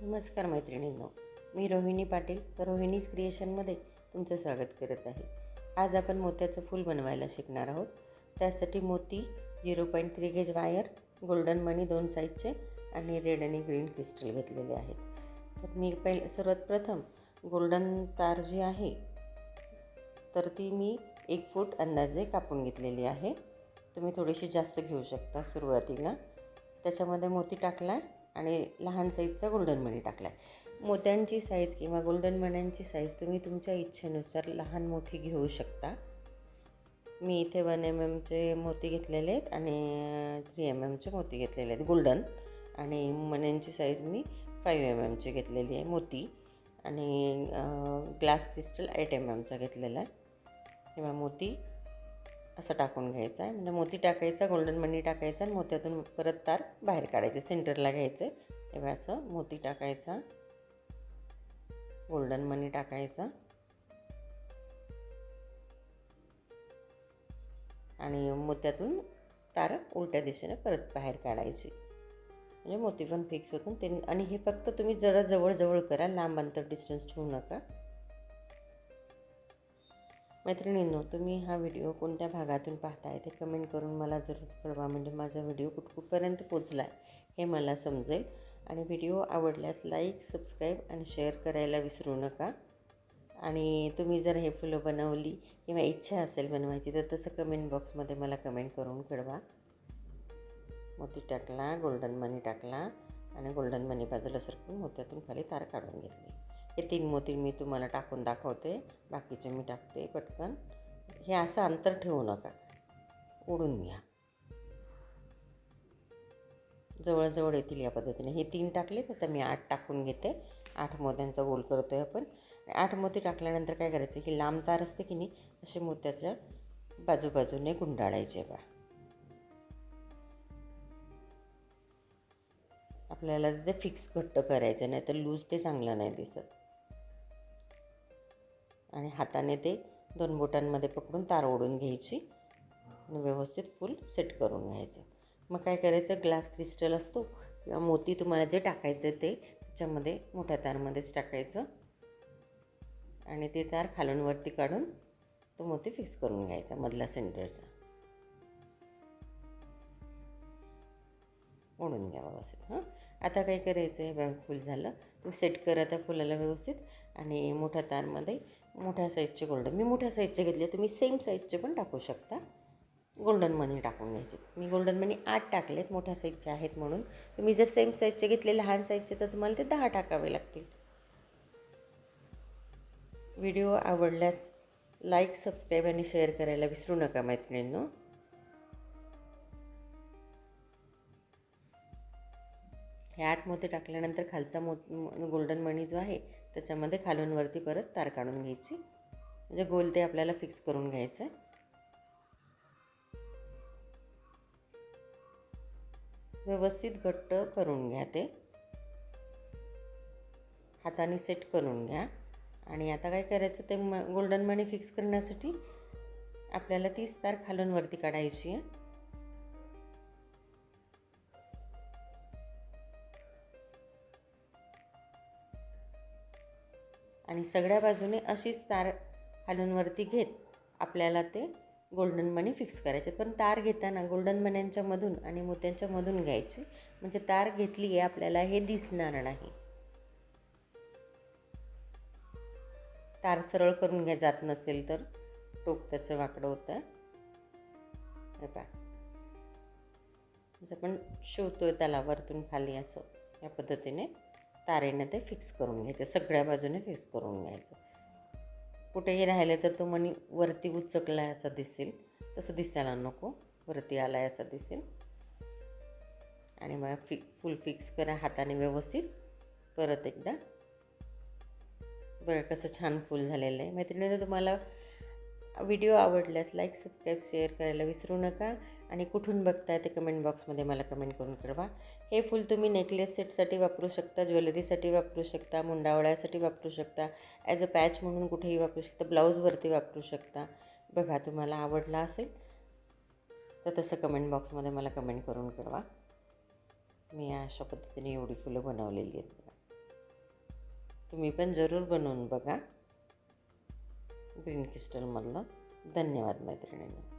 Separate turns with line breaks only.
नमस्कार मैत्रिणींनो मी रोहिणी पाटील रोहिणीज क्रिएशनमध्ये तुमचं स्वागत करत आहे. आज आपण मोत्याचं फूल बनवायला शिकणार आहोत. त्यासाठी मोती zero point three gauge wire golden मनी दोन साईजचे आणि रेड आणि ग्रीन क्रिस्टल घेतलेले आहेत. तर मी पहिले सर्वात प्रथम गोल्डन तार जी आहे तर ती मी एक फूट अंदाजे कापून घेतलेली आहे. तुम्ही थोडीशी जास्त घेऊ शकता सुरुवातीला. त्याच्यामध्ये मोती टाकला. आणि लहान साईजचा गोल्डन मणी टाकला आहे मोत्यांची साईज किंवा गोल्डन मण्यांची साईज तुम्ही तुमच्या इच्छेनुसार लहान मोठी घेऊ शकता. मी इथे वन एम एमचे मोती घेतलेले आहेत आणि थ्री एम एमचे मोती घेतलेले आहेत गोल्डन आणि मण्यांची साईज मी फाईव्ह एम एमची घेतलेली आहे मोती. आणि ग्लास क्रिस्टल एट एम एमचा घेतलेला आहे. किंवा मोती असं टाकून घ्यायचं आहे. म्हणजे मोती टाकायचा गोल्डन मनी टाकायचा आणि मोत्यातून परत तार बाहेर काढायचे. सेंटरला घ्यायचं. तेव्हा असं मोती टाकायचा. गोल्डन मनी टाकायचा. आणि मोत्यातून तार उलट्या दिशेने परत बाहेर काढायची. म्हणजे मोती पण फिक्स होतून ते आणि हे फक्त तुम्ही जरा जवळजवळ करा. लांब अंतर डिस्टन्स ठेवू नका. मैत्रिणींनो तुम्ही हा व्हिडिओ कोणत्या भागातून पाहताय ते कमेंट करून मला जरूर कळवा. म्हणजे माझा व्हिडिओ कुठकुठपर्यंत पोचला आहे हे मला समजेल. आणि व्हिडिओ आवडल्यास लाईक सबस्क्राईब आणि शेअर करायला विसरू नका. आणि तुम्ही जर हे फुलं बनवली किंवा इच्छा असेल बनवायची तर तसं कमेंट बॉक्समध्ये मला कमेंट करून कळवा. मोती टाकला गोल्डन मनी टाकला आणि गोल्डन मनी बाजूला सरकून मोत्यातून खाली तार काढून घेतली. हे तीन मोती मी तुम्हाला टाकून दाखवते. बाकीचे मी टाकते पटकन. हे असं अंतर ठेवू नका. ओढून घ्या. जवळजवळ येतील या पद्धतीने. हे तीन टाकले तर मी आठ टाकून घेते. आठ मोत्यांचा गोल करतो आहे आपण. आठ मोती टाकल्यानंतर काय करायचं की लांब तार असते की नाही असे मोत्याच्या बाजूबाजूने गुंडाळायचे बा. आपल्याला ते फिक्स घट्ट करायचं नाही तर लूज ते चांगलं नाही दिसत. आणि हाताने ते दोन बोटांमध्ये पकडून तार ओढून घ्यायची. आणि व्यवस्थित फुल सेट करून घ्यायचं. मग काय करायचं? ग्लास क्रिस्टल असतो किंवा मोती तुम्हाला जे टाकायचं ते त्याच्यामध्ये मोठ्या तारमध्येच टाकायचं. आणि ते तार खालूनवरती काढून तो मोती फिक्स करून घ्यायचा मधला सेंटरचा ओढून घ्या व्यवस्थित हां. आता काय करायचं आहे फुल झालं. तू सेट कर आता फुलाला व्यवस्थित. आणि मोठ्या तारमध्ये मोठ्या साईजचे गोल्डन मी मोठ्या साईजचे घेतले. तुम्ही सेम साईजचे पण टाकू शकता. गोल्डन मनी टाकून घ्यायचे. मी गोल्डन मनी आठ टाकलेत मोठ्या साईजचे आहेत म्हणून. तुम्ही जर सेम साईजचे घेतले लहान साईजचे तर तुम्हाला ते दहा टाकावे लागतील. व्हिडिओ आवडल्यास लाईक सबस्क्राईब आणि शेअर करायला विसरू नका मैत्रिणींनो. हे आठ मोते टाकल्यानंतर खालचा मो गोल्डन मणी जो आहे त्याच्यामध्ये खालून वरती परत तार काढून घ्यायची. म्हणजे गोल ते आपल्याला फिक्स करून घ्यायचं आहे व्यवस्थित घट्ट करून घ्या ते. हाताने सेट करून घ्या. आणि आता काय करायचं ते म गोल्डन मनी फिक्स करण्यासाठी आपल्याला तीच तार खालून वरती काढायची आहे. आणि सगळ्या बाजूने अशीच तार खालून वरती घेत आपल्याला ते गोल्डन मनी फिक्स करायचे. पण तार घेताना गोल्डन मण्यांच्या मधून आणि मोत्यांच्या मधून घ्यायची. म्हणजे तार घेतली आहे आपल्याला हे दिसणार नाही. तार सरळ करून घ्या जात नसेल तर. टोक त्याचं वाकडं होतं. हे म्हणजे आपण शिवतोय त्याला वरतून खाली असं. या पद्धतीने. तारेनं ते फिक्स करून घ्यायचं. सगळ्या बाजूने फिक्स करून घ्यायचं. कुठेही राहिले तर तो मणी वरती उचकला आहे असं दिसेल. तसं दिसायला नको. वरती आला आहे असं दिसेल. आणि मग फि फुल फिक्स करा हाताने व्यवस्थित. परत एकदा. बरं कसं छान फुल झालेलं आहे. मैत्रिणीने तुम्हाला व्हिडिओ आवडल्यास लाईक सबस्क्राईब शेअर करायला विसरू नका. आणि कुठून बघताय ते कमेंट बॉक्समध्ये मला कमेंट करून कळवा. हे फूल तुम्ही नेकलेस सेटसाठी वापरू शकता ज्वेलरीसाठी वापरू शकता मुंडावळ्यासाठी वापरू शकता ॲज अ पॅच म्हणून कुठेही वापरू शकता ब्लाऊजवरती वापरू शकता. बघा तुम्हाला आवडला असेल तर तसं कमेंट बॉक्समध्ये मला कमेंट करून कळवा. मी अशा पद्धतीने एवढी फुलं बनवलेली आहेत तुम्ही पण जरूर बनवून बघा. ग्रीन क्रिस्टलमधलं धन्यवाद मैत्रिणींना.